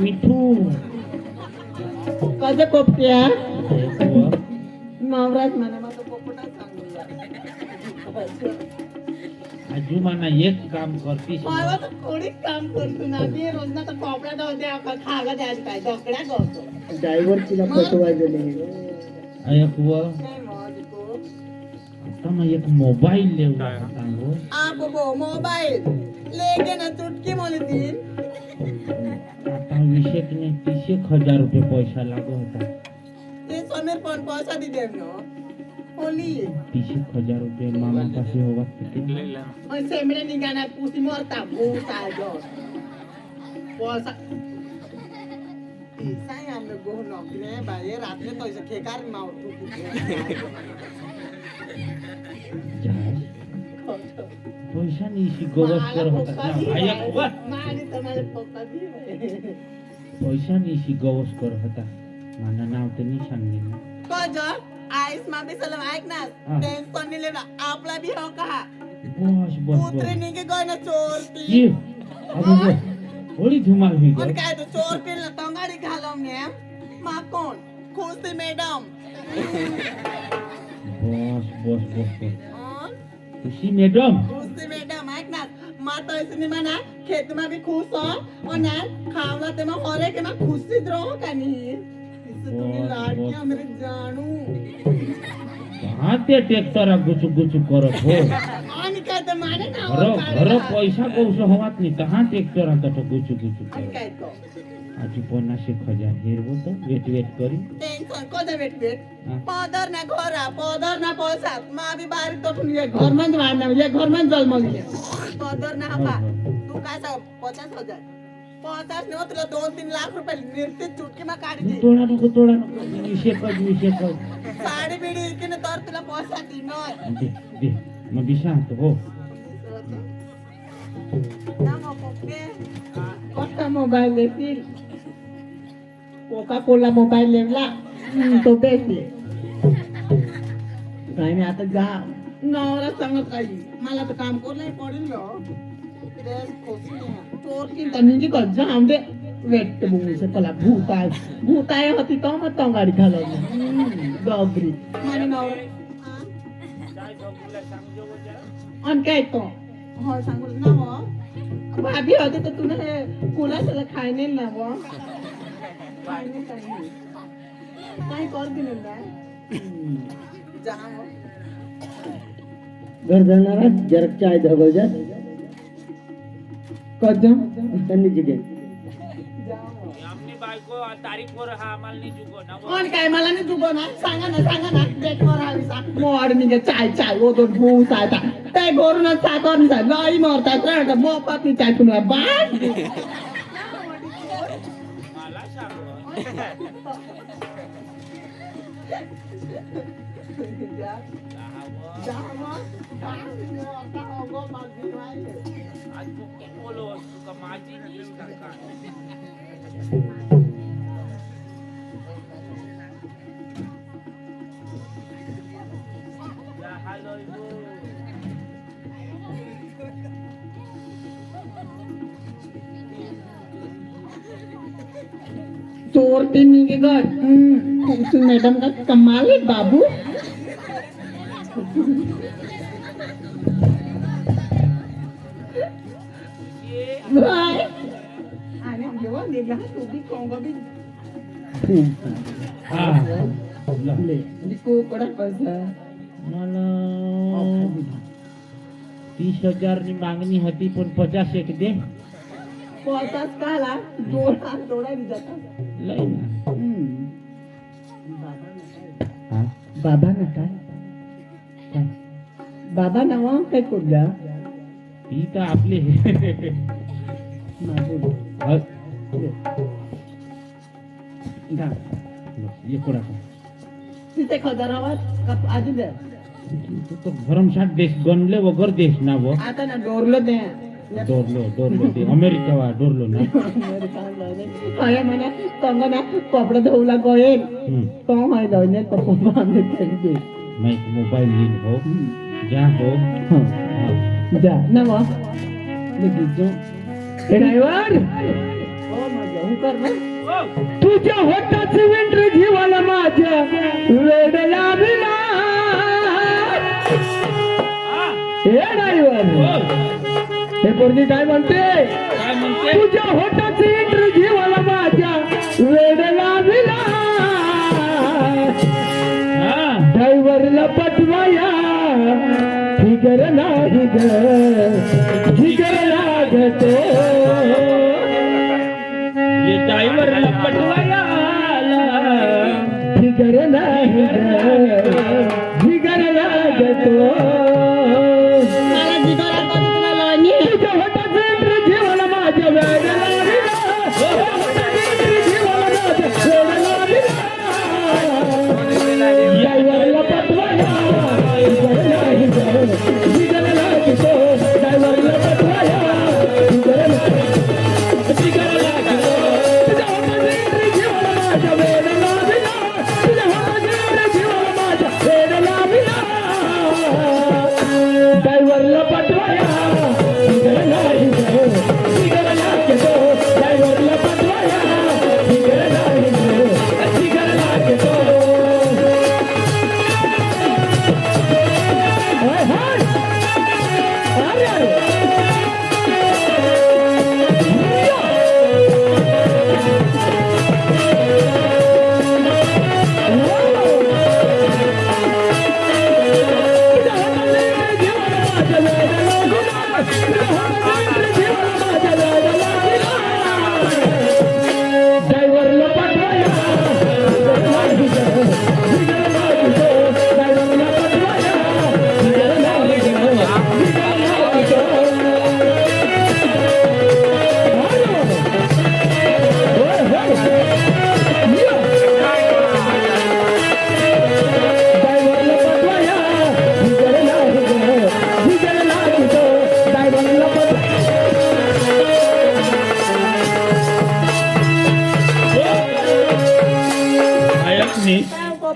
मिठू. हे बुवा. नवराज म्हणे माझं पोपटा सांगूया आजूबाना एक काम मला तर कोणीच काम करतो ना. मी रोज ना तर कोपड्या जाऊ द्या खायला द्यायचं काय दकड्या करतो ड्रायव्हर तिला पटवायचं एक. आता मग मोबाईल लेऊ सांगू आ बाबा मोबाईल. लेके ना चुटकी मोलतीन आता विषय की नाही तीस एक हजार रुपये पैसा लागू होता ते समीर पण पैसा दे दे ना होली तीस एक हजार रुपये मामा पासे होगा किती मग सेमडे निघाणार पुसी मरता भूत आजो पैसा साई आमने गोह नौकरी बाये रात्री तो ऐसे खेकार मार तू पैसा निशी गवस कर होता ना, ऐक व. मारी तुम्हाला पप्पा बी होय. पैसा निशी गवस कर होता. माझं नाव सांगेल. कज आईस मामी सलम ऐक ना. टेन्शन नाही लेना आपला भी हो का? बस बस ना चोर ये. अबे थोडी धुमाल. काय तो चोर पिल ना? तंगाडी घालव ने मा खुशी मॅडम. बस बस बस बस. अं? खुशी मॅडम. ना मा तो ऐसे नहीं मना खेत में भी खुश हो और ना खावला ते में होरे के में खुशी रहो का नहीं इससे तुम्हें बहुत, लाडकियां बहुत। मेरे जानू कहाँ ते ट्रॅक्टर गुचू गुचू करत हो आणि काय ते माने ना घर हो, घर काढला. पैसा कौस होवात नाही कहाँ ट्रॅक्टर आता तो गुचू गुचू आणि करत काय तो आजू पन्नास एक हजार हेर बोलतो वेट वेट करी टेन्शन कोणतं वेट हा. पदर ना मा बी तो में में काय सांग पचास हजार. पचास नाही तुला दोन तीन लाख रुपये निर्ती चुटकी मा काढी तोडा नको तोडा नको. विषय कर विषय कर साडी बिडी इकडे तर तुला पैसा देणार दे दे. मग मी सांगतो हो. कोणता मोबाईल देतील? कोका कोला मोबाईल लेवला तो देते. काय नाही आता जा. नवरा सांगत काही मला तर काम करलं पडेल चोर की तनी कर जाम दे वेट बुंगसे पला भूताय. भूताय होती तो मग तो गाडी घालवली. गबरी आणि काय तो? हो सांगू ना. भाभी होती तर तुला हे कुणाला खाय नाही ना हो काय ना बायको तारीख वर हा आम्हाला नाही जुगो ना आणि काय मला नाही ना? सांगा ना सांगा ना. देख वर हवी सा मोड निघे चाय चाय ओ दोन भू सायता ते गोरून साकर नि साय लई मरता तर मोफत नि चाय तुला बाय. मला सांग चोर ते निघे घर खूप मॅडम का कमाल आहे बाबू मला तीस हजार नी मागणी होती पण पचास एक दे. पचास काला डोळा डोळा लय ना. बाबा ना काय? बाबा नावा काय कोडला ही तर आपले ह- बस, ये कोणा का तिथे खदारावर आधी द्या तू तर भरमसाठ देश गणले वगैरे देश ना व आता ना डोरलं द्या डोरलो डोरलो ते अमेरिका वा डोरलो ना अरे मला कंग ना कपडे धुवला गोयल हम्म. तो हाय जाऊन कपडे ड्रायव्हर! तुझ्या होटाची वेंट्री जीवाला माझ्या. वेड हे ड्रायव्हर! हे पोरगी काय म्हणते? तुझ्या होटाची इंट्री जीवाला माझ्या. वेडला लागला ड्रायव्हरला पटवाया. हिगर नाही गर हिगर लागतो ये ड्रायव्हरला पटवाया नाही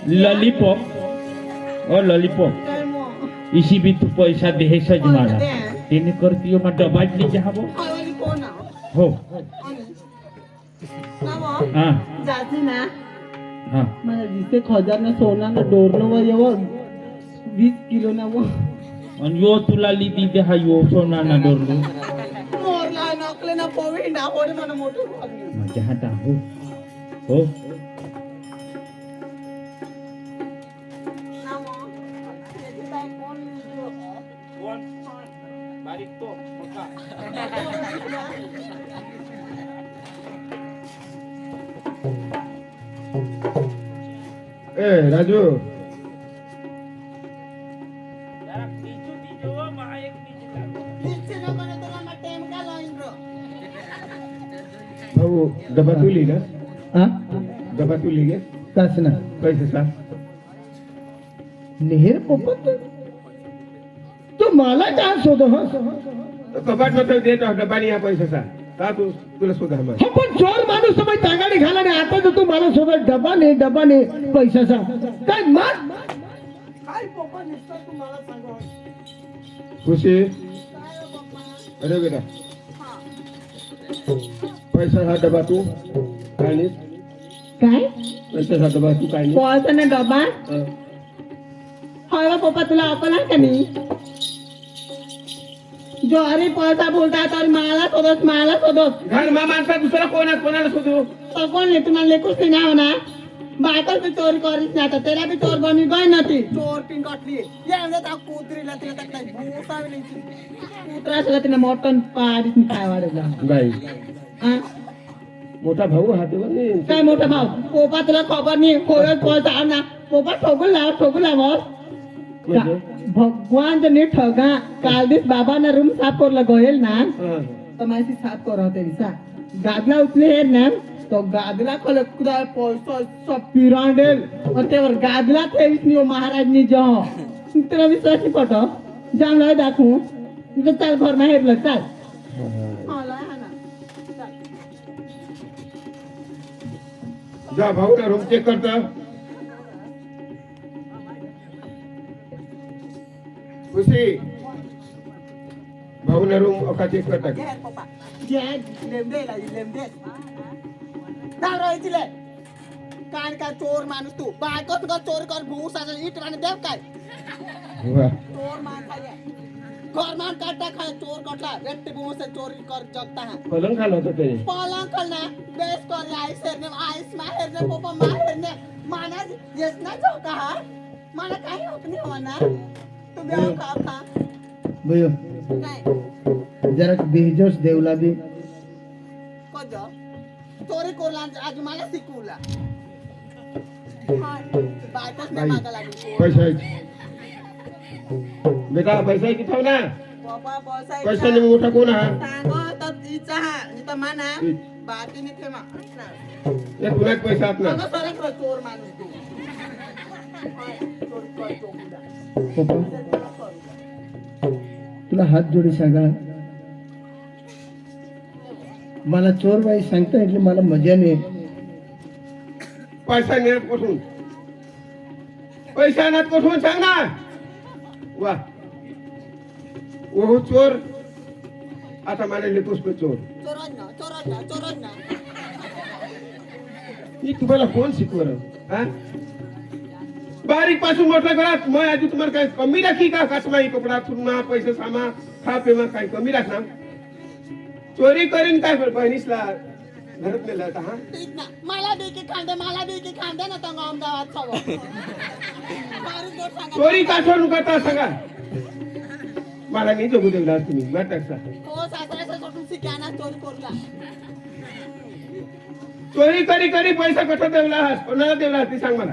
लॉलीपॉप ओ लॉलीपॉप इसी भी तू पैसा दे हे सज दे? तिने करतीयो मग डबाटली चहाबो हवाली कोण हो हा जाती ना हा मला वीस एक हजार ना सोना ना डोरनो व येव वीस किलो ना व आणि यो तुला लिदी दे हा यो सोना ना डोरलो मोरला नकले ना पोवी ना होरे मला मोठं. माझ्या हाता हो हो ए राजू. रो? भाऊ डबा तुली का हा डबा तुली गे तस ना. पैसे सा नेहर पोपट तू मला चान्स होतो हा कपाटमध्ये देतो डबानी या पैसे सा का तू तुला सुद्धा मग हो पण चोर माणूस तर तागाडी घाला नाही आता जर तू मला सोबत डबा ने डबा ने पैशाचा काय मार? काय पप्पा नुसतं तू मला सांगा खुशी? अरे बेटा. पैसा हा डबा तू? काय नाही. काय? पैसा हा डबा तू काय नाही. डबा? हं. पप्पा तुला आहे का नाही? जो अरे पैसा बोलता तर मला शोधस मला शोधस घाल मा माणसा दुसरा कोण आहे? कोणाला शोधू? तो कोण नाही तुम्हाला लेकूच नाही ना म्हणा बायकोच बी चोरी करीत नाही तर त्याला बी चोर बनी गय नव्हती. चोर पिन काटली त्या कुत्रीला तिला कुत्रा सगळं मोठं पाडीत काय वाढवला? बाई. हा? मोठा भाऊ हा नाही. काय मोठा भाऊ? पोपा तुला खबर नाही. कोयत पैसा ना. पोपा ठोकून लाव ठोकून लाव? भगवान जने ठगा काल दिस बाबा ना रूम साफ करला गोयल ना तो मासी साफ करो तेरी सा गादला उतले है ना तो गादला को लगता है पैसा सब पिरांडेल और तेवर गादला थे इसने महाराज ने जो तेरा विश्वास नहीं पड़ो जाम लाए दाखू तो चल घर में हेरल चल जा भाऊ रूम चेक करता खुशी भाऊ ना रूम अका चेक करता जे लेमडे ला लेमडे धावरायचिले काय काय चोर माणूस तू? बायकोत का चोर कर भूस असेल इट आणि देव काय. चोर मान खाय घर मान काटा खाय चोर कटला. व्यक्ती भूस चोरी कर जगता है. पलंग खाल होतं ते पलंग कलना बेस कर आईस हेरने आईस मा हेरने पोपा मा हेरने माना येस ना जो कहा मला काही होत नाही होणार भयो जरा बेजोस देवला बी कज चोरी कोरला आज मला शिकवला. बायकोच नाही मागा लागली. पैसा बेटा पैसा किती ना. पैसा नाही मोठा कोण हा? सांगो तर हा इथं माना बाकी नाही पैसा आपला चोर माणूस तू. तुला हात जोडी सांगा मला चोर बाई सांगता येईल मला मजा नाही पैसा नेट कसून पैसा नात कसून सांग ना वा. ओहो चोर. आता मला लिपूस पे चोर. मी तुम्हाला कोण शिकवर हा? बारीकपासून मोठ्या घरात मग आधी तुम्हाला काय कमी राखी का? कसमाई कपडा चुरमा पैसे सामा खा पेमा काय कमी राखणार? चोरी करीन काय बहिणीसला घरात नेला आता हा? मला बी की खांदे मला की खांदे ना तंग अहमदाबाद चोरी का सोडून करता सांगा मला नाही जगू देऊ तुम्ही. नाटकचा हो सासऱ्याचं सोडून शिक्या ना चोरी कोरला चोरी करी करी पैसा कसा देवला आहात? कोणाला देवला आहात? ते सांग मला.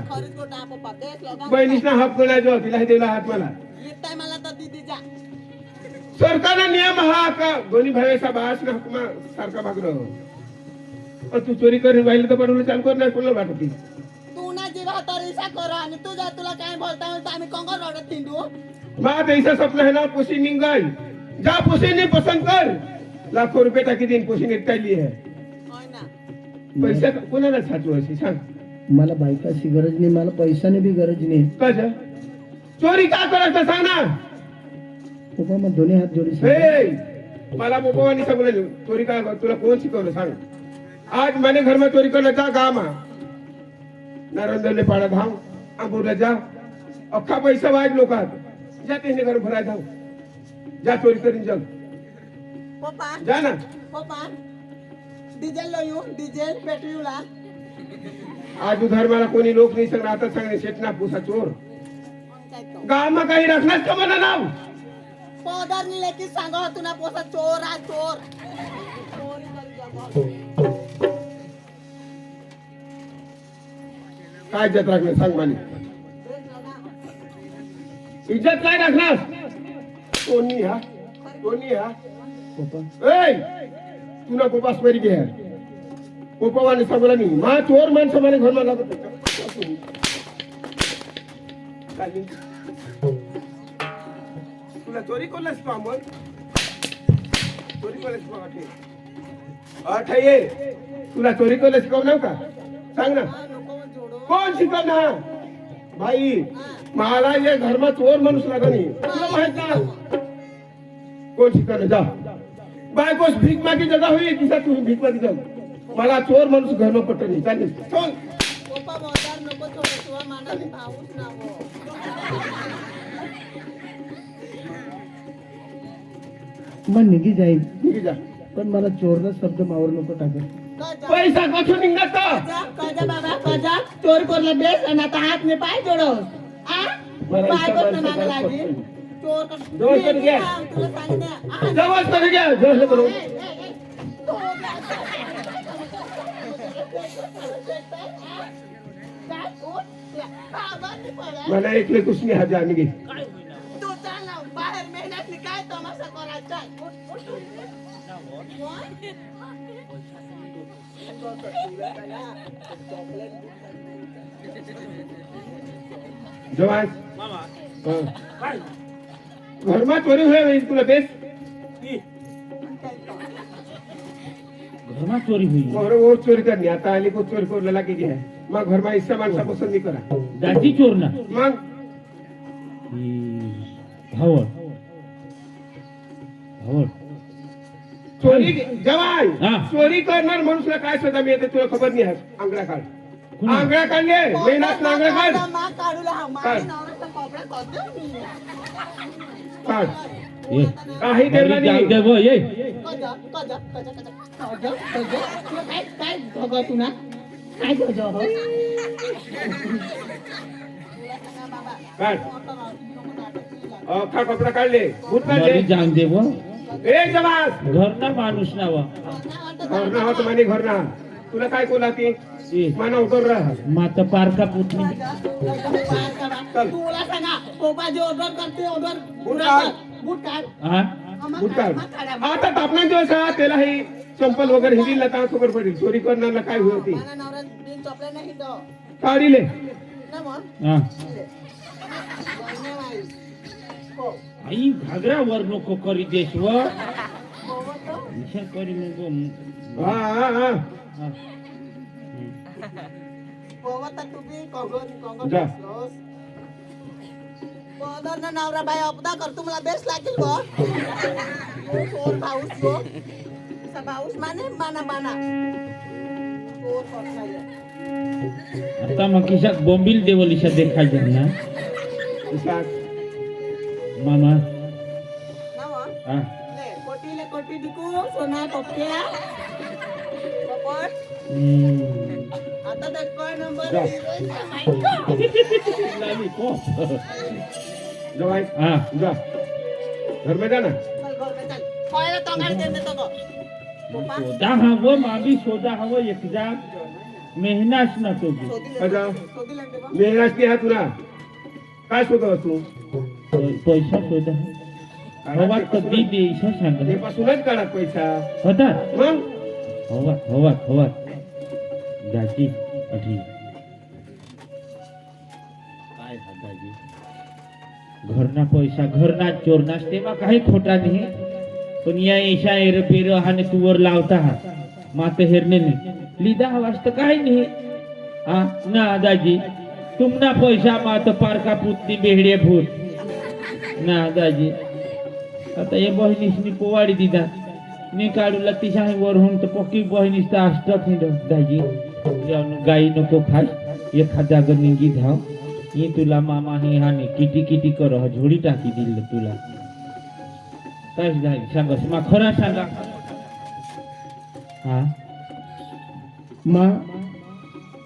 लोक बहिणीसना हक कोणाचा तिला देवला आहात मला. जा. सरकारचा नियम हा का? दोन्ही भावेचा बास ना हकमा सारखा भागलो तू चोरी करून राहिली तर बनवलं चालू कर नाही कोणाला वाटत तू ना जीवा तर इसा कर आणि तुझा तुला काय बोलता आम्ही कंगोर रडत तिंडू मा पैसा स्वप्न है ना पोशी निंगाई जा पोशी नहीं पसंद कर. लाखो रुपये टाकी दिन पोशी निघतायली आहे. होय ना पैसा कोणाला साचू अशी सांग. मला बायकाची गरज नाही मला पैशाने बी गरज नाही. कसं चोरी का करायचं सांग ना पप्पा मग दोन्ही हात जोडी सांगा हे मला मोबाईलनी सांगलं चोरी का तुला कोण शिकवलं सांग. आज मैंने घर में चोरी करना जा गाँव में नरेंद्र पाड़ा धाम अंबुरला जा. अख्खा पैसा वाज लोकात. जा त्यांनी घर भराय धाव जा चोरी करीन जग पप्पा. जा ना. पप्पा. डिझेल लो डिझेल पेट्रोलला आज उधार मला कोणी लोक नाही सांगणार आता सांगणे शेटना पुसा चोर. गाव में काही रखणार का मला नाव? पदर नि लेकी सांगो तुला पोसा चोर आ चोर. काय इज्जत राखणार सांग मला. तेच ना. इज्जत काय राखणार? कोणी हा? कोणी हा? ए तुला गोपास मरी घ्या गोपावाने सांगला नाही मा चोर माणसं मला घर मला तुला चोरी कोणलास तू अमोल चोरी कोणला शिकवा अठ ये तुला चोरी कोणला शिकवणार का? सांग ना. हा, नको जोडो कोण शिकवणार? भाई मला या घरमा चोर माणूस लागा नाही तुला माहीत ना? कोण शिकवलं जा. बायकोस भीक मागी जगा होईल तिचा तू भीक मागी जाऊ. मला चोर माणूस चालेल. पदर नको ना हो मग निघी जाईल. निघी जा. पण मला चोरला शब्द मावर नको टाका. कजा पैसा कठून निघत कजा कजा बाबा कजा चोर कोरला बेस आणि आता हात ने पाय जोडो. आ? माणसं मागे काय लागी करतील? चोर कर जवळ कर घ्या. तुला सांगितलं आ, जवळ कधी घ्या जवळ करू ए, ए, ए, तो काय कोण? हा, बंद पडा. मला एकले कुसनी हा जा निघे तू चाल ना बाहेर मेहनतली काय तमाशा करायचा उठ, उठ, उठ. कोण? जवान घरमा चोरी होय तुला बेस घरमा चोरी होईल मोहर वो चोरी करणे आता आली को चोरी करू लागे घ्या मग घरमा हिस्सा माणसा पसंत करा दाजी चोर ना मग ही भावड भावड चोरी जवान हा. चोरी करणार माणूसला काय सजा मिळते तुला खबर नाही आहे आंगडा काढ कुणा? आंगडा काढले मेहनत आंगडा काढ मा काढूला हा काढ. काढ. ये. काही दे नाही. वो ये. कज कज कज कज कज कज तुला काय काय गज तू ना? काय गज हो? काढ. कपडा काढले. भूत घरी काढले जाऊन दे वो ए जवान! घर ना माणूस ना वा घर ना होत म्हणे घर ना तुला काय कोला ती माना उतर राहा माता पारका पुतणी. तुला सांगा पोपा जे ऑर्डर करते ऑर्डर बूट काढ. बूट काढ हा आता तापमान दिवस हा त्याला ही चंपल वगैरे हिंदीला तर खबर पडेल. चोरी करण्याला काय होती मला नवरा बिन चपला नाही तो? काढिले. ना मग हा. नाही हो आई घागरा वर नको करी देश व हो तो. विचार करी नको हा हा हा. हा. तुम्ही ना नवरा बाई अपदा कर तुम्हाला बेस्ट लागेल चोर भाऊस बो असा भाऊस माने माना माना. आता मग खिशात बोंबील देवलिशा देखायचं ना. इशाक. मामा. ना मग? हा. ले, कोटीले कोटी दिकू सोना टोपक्या आता नंबर. जवाई हा. जा. घर में जाना पहिला देतो शोधा हवं मामी शोधा हवं एकदा मेहनत ना तो शोधी. शोधी मेहनत की हा तुला? काय शोधव तू पैसा शोधा. हवा कधी द्यायचा सांगा. ते पासूनच काढा पैसा. होता मग? हवा हवा हवा. दाजी अठी काय दाजी? घरना पैसा घरना चोरनाच तेव्हा काही खोटा नाही. पण या ऐशा एर पेर हाने तुवर लावता. हा मात हेरणे नाही लिदा हवास तर काही नाही. हा ना दाजी तुमना पैसा मात पारका पुतनी बेहडे भूत ना दाजी आता या बहिणीसनी पोवाडी दिदा. मी काढूला तिशा वरहून तर पक्की बहिणीस तर असतात नाही दाजी जाऊन गाई नको खास एखाद्या निंगी धाव. ही तुला मामा ही हानी. किती किती कर झोडी टाकी दिल तुला. काय झाली? सांगस मा खरा सांगा. हा? मा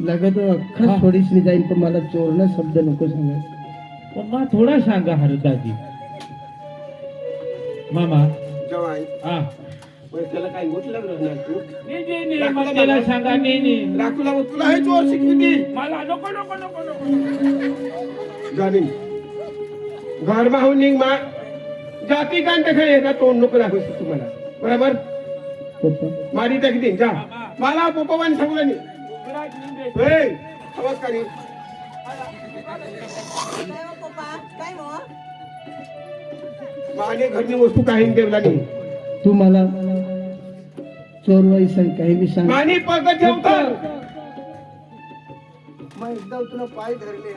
लागत अख्खा हा. थोडीशी जाईल पण मला चोरणं शब्द नको सांगा. पण मा थोडा सांगा हर दाजी. मामा. जवाई हा. नाही त्याला सांगा तुला हे शिकविती मला नको नको नको नको. घर माहून निघ मा. जाती कांत खाय येतात तोंड नको दाखवू तुम्हाला. बरोबर? मारी टाकी दे जा. मला पोपवान सांगलं नाही आवाज हो हो? माने घरची वस्तू काही ठेवला नाही. तू मला चोरवाई सांग काही बी सांग मानी पग ठेवतात मग एकदा तुला पाय धरले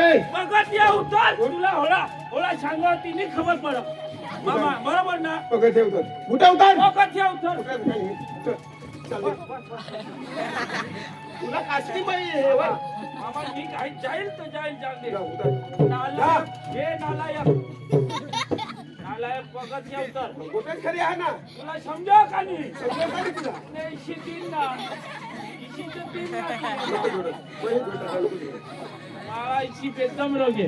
ए, बघत या उतर. तुला होला होला सांगा तिने खबर पड मामा बरोबर ना? पग तुला. मामा मी काही जाईल तर जाईल जा, जाऊ उतर. दे नालायक हे बघत या. उतर गोट्यात खरी आहे ना? तुला समजा का नाही? तुला? नाही, ना. तीन इशी बेदम रोगे.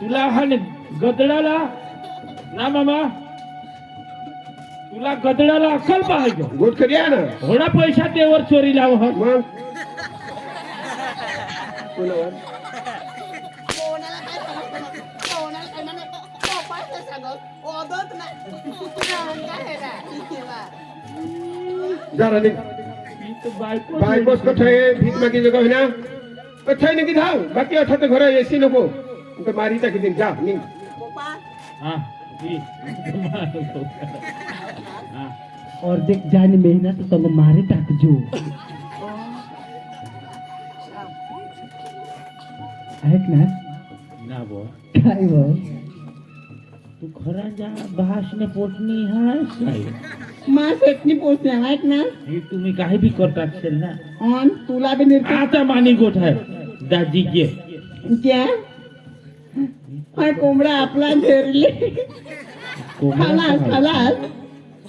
तुला हा गदडाला ना मामा? तुला गदडाला अक्कल पाहिजे गोट खरी आहे ना? थोडा पैसा तेवर चोरी लाव ह. मग? जरा ही। बायको बायकोस कथय भीक मागी जगह है ना? कथय निघी धाव बाकी अठा तर घर एसी नको। तो मारी टाकी दिन जा निघ पप्पा हा ही. हा और देख जाने मेहनत तो मारे टाक जो। ऐक ना? ना बो। काय भाऊ तू खरा जा भास ने? पोटनी हास काय मा सेटनी पोचल्या ऐक ना? हे तुम्ही काही बी करता असेल ना ऑन तुला बी आता मानी गोठ आहे. दाजी घे. क्या हा कोंबडा आपला घेरले. खलास खलास.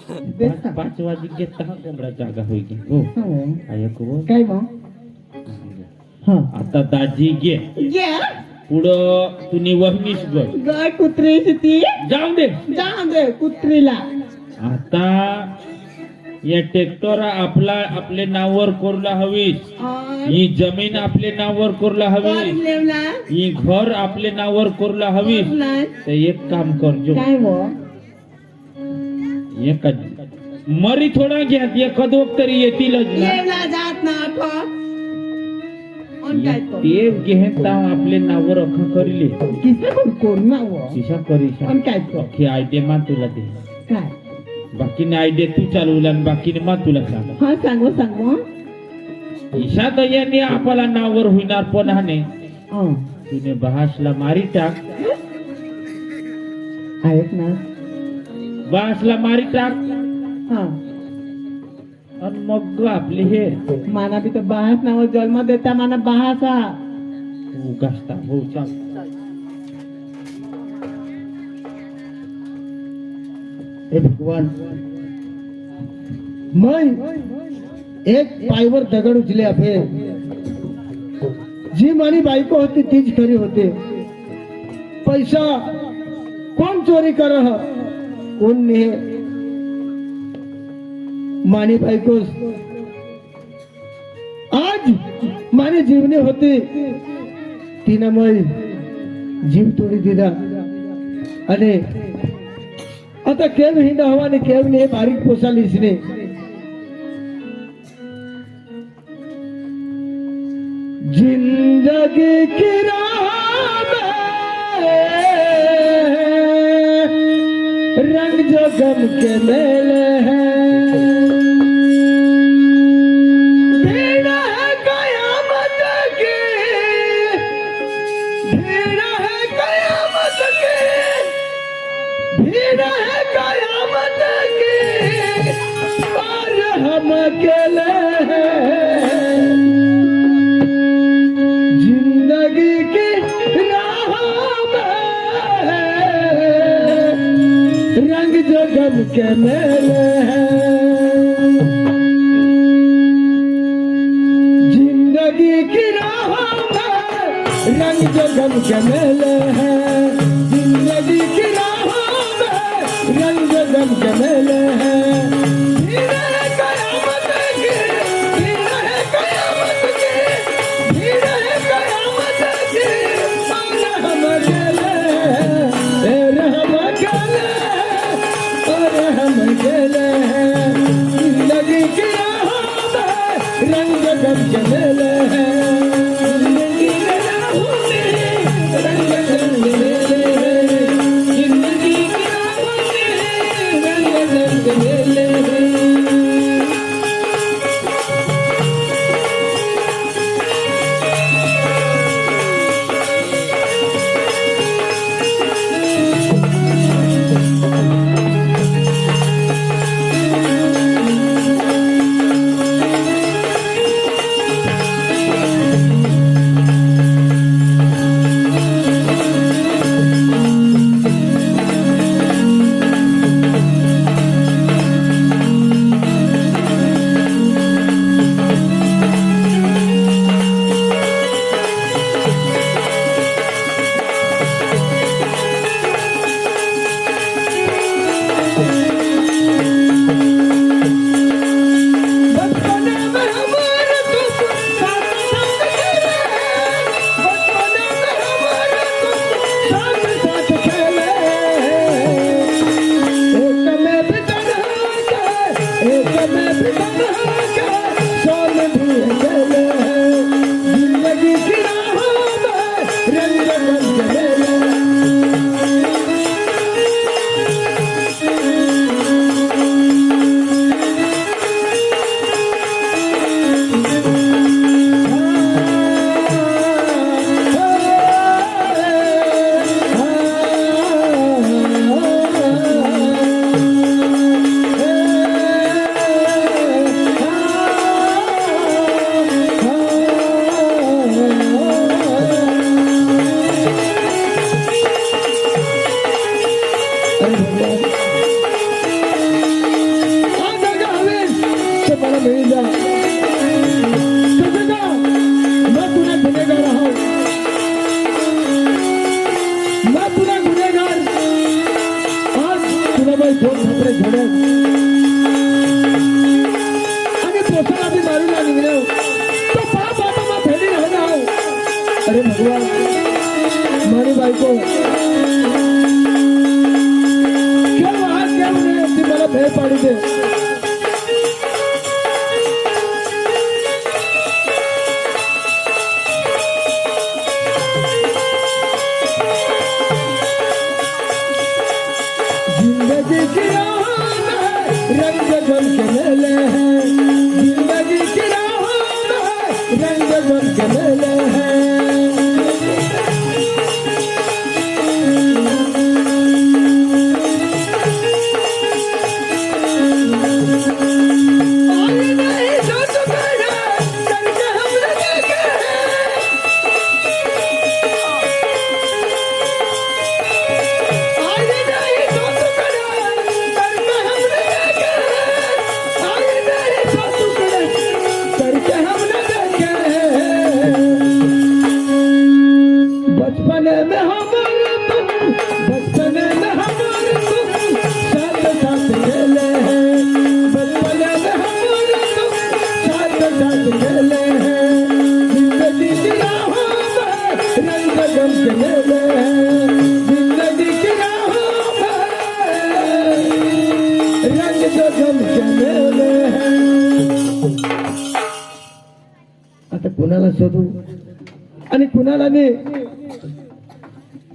पाच पाच वाजे घेता हा कोंबडा जागा होई गे हो. हो. ऐक हो. काय मग? हा आता दाजी घे. घ्या. पुढं तुम्ही वहनीस गड गाय कुत्रीची ती? जाऊ दे. जाऊ दे कुत्रीला. आता या ट्रॅक्टर आपला आपले नावावर करूला हवीस. ही. जमीन आपले नावावर करूला कर हवी ही घर आपले नावावर करूला हवी. तर एक काम करजो एक मरी थोडा घ्या एखाद तरी येतीलच लेवला जात ना आठो ऑन काय तो ते घेन ताव आपले नावावर अखा करिले. किती पण कोण ना वो किशा करीशा ऑन काय तो? अख्खी आयडिया मा तुला ते काय? बाकीने आयडिया तू चालवला आणि बाकीने मा तुला सांग. हा सांगू सांगू ईशा दयाने आपला नावावर होणार पण हाने हं. तुने बहासला मारी टाक. ऐक ना. आणि मग आपले हे माना बी तर बाहास नाव जन्म देता माना बाहासा हा उगासता हो चाल. हे भगवान. मै एक पायवर दगड उचले आपे जी माझी बायको होती तीच खरी होते. पैसा कोण चोरी कर कोण नेहे मानी बायकोस आज माने जीवने होते. तिनं मग जीव तोडी दिला. आणि आता केव हिंड हवा आणि केव ने बारीक पोसालीस ने जिंदगी की राह रंग जो गम के मेले जो गम मेले हैं। जिंदगी की राह में रंग जगम के मेले हैं।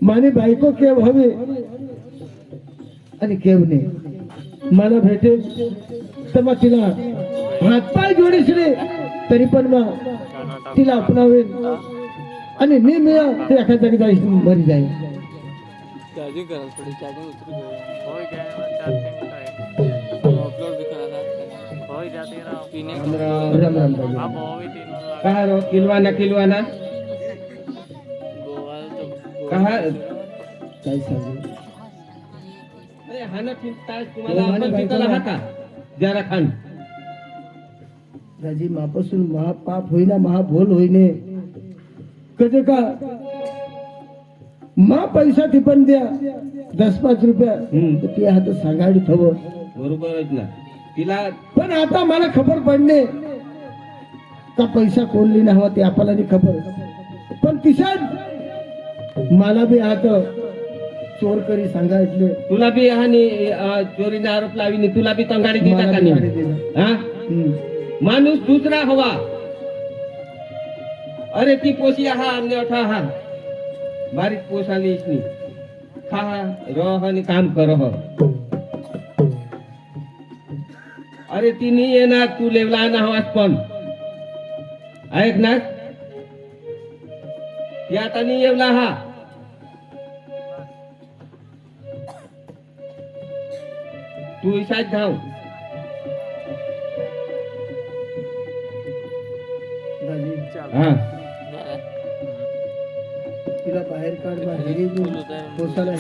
माने बायको केव हवे? आणि केव नाही. मला भेटेल तर मग तिला हातपाय जोडीस रे तरी पण मग तिला अपनावेल आणि मी मिळा ते एका जागी जाई मरी जाईल काय किलवाना किलवाना? काय सांगू अरे ना फिरताय तुम्हाला माने आपण बायकोला- पिताला का जरा खान. राजी मापासून महापाप होईना महाभोल होईने. कधी का? मा पैसा टिपण द्या. दस पाच रुपया. हम्म. तर ते हात सांगायला हवं बरोबरच ना. तिला पण आता मला खबर पडणे. का पैसा कोणली ना हवा ते आपल्याला नाही खबर. पण किसान मला बी आता चोर करी सांगायतले तुला बी हानी चोरीने आरोप लावीने तुला बी तंगाडी का नाही. हा. माणूस दुसरा हवा. अरे ती पोशी हा आमने अठा हा बारीक पोस आली इसनी. खा रह आणि काम कर हो. अरे ती नाही येणार तू लेवला ना हवास पण. ऐक ना. ती आता येवला हा. तू इशात धाव हा. तिला बाहेर काढ बाहेर पोसाला